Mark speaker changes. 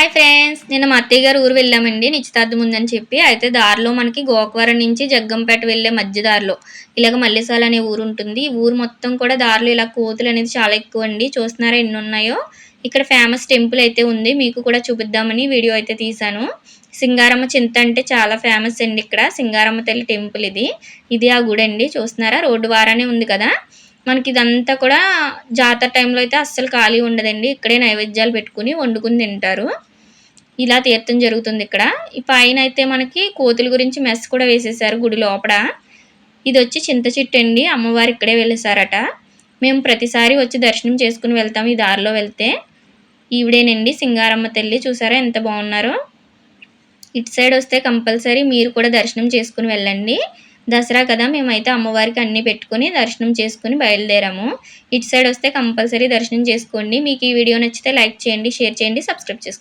Speaker 1: Hi friends నేను మా అత్తయ్య గారు ఊరు వెళ్ళామండి నిశ్చితార్థం ఉందని చెప్పి. అయితే దారిలో మనకి గోకవరం నుంచి జగ్గంపేట వెళ్ళే మధ్య దారిలో ఇలాగ మల్లెసాల అనే ఊరు ఉంటుంది. ఈ ఊరు మొత్తం కూడా దారిలో ఇలా కోతులు అనేది చాలా ఎక్కువ అండి. చూస్తున్నారా ఎన్ని ఉన్నాయో? ఇక్కడ ఫేమస్ టెంపుల్ అయితే ఉంది. మీకు కూడా చూపిద్దామని వీడియో అయితే తీశాను. సింగారమ్మ చింత అంటే చాలా ఫేమస్ అండి ఇక్కడ. సింగారమ్మ తల్లి టెంపుల్ ఇది. ఇది ఆ గుడి అండి. చూస్తున్నారా? రోడ్డు వారానే ఉంది కదా. మనకి ఇదంతా కూడా జాతర టైంలో అయితే అస్సలు ఖాళీ ఉండదండి. ఇక్కడే నైవేద్యాలు పెట్టుకుని వండుకుని తింటారు. ఇలా తీర్థం జరుగుతుంది ఇక్కడ. ఈ పైన అయితే మనకి కోతుల గురించి మెస్ కూడా వేసేసారు గుడి లోపల. ఇది వచ్చి చింత చెట్టు అండి. అమ్మవారు ఇక్కడే వెళ్ళేసారట మేము ప్రతిసారి వచ్చి దర్శనం చేసుకుని వెళ్తాం ఈ దారిలో వెళ్తే. ఈవిడేనండి సింగారమ్మ తల్లి. చూసారా ఎంత బాగున్నారో. ఇటు సైడ్ వస్తే కంపల్సరీ మీరు కూడా దర్శనం చేసుకుని వెళ్ళండి. దసరా కదా మేమైతే అమ్మవారికి అన్నీ పెట్టుకుని దర్శనం చేసుకుని బయలుదేరాము. ఇటు సైడ్ వస్తే కంపల్సరీ దర్శనం చేసుకోండి. మీకు ఈ వీడియో నచ్చితే లైక్ చేయండి షేర్ చేయండి సబ్స్క్రైబ్ చేసుకోండి.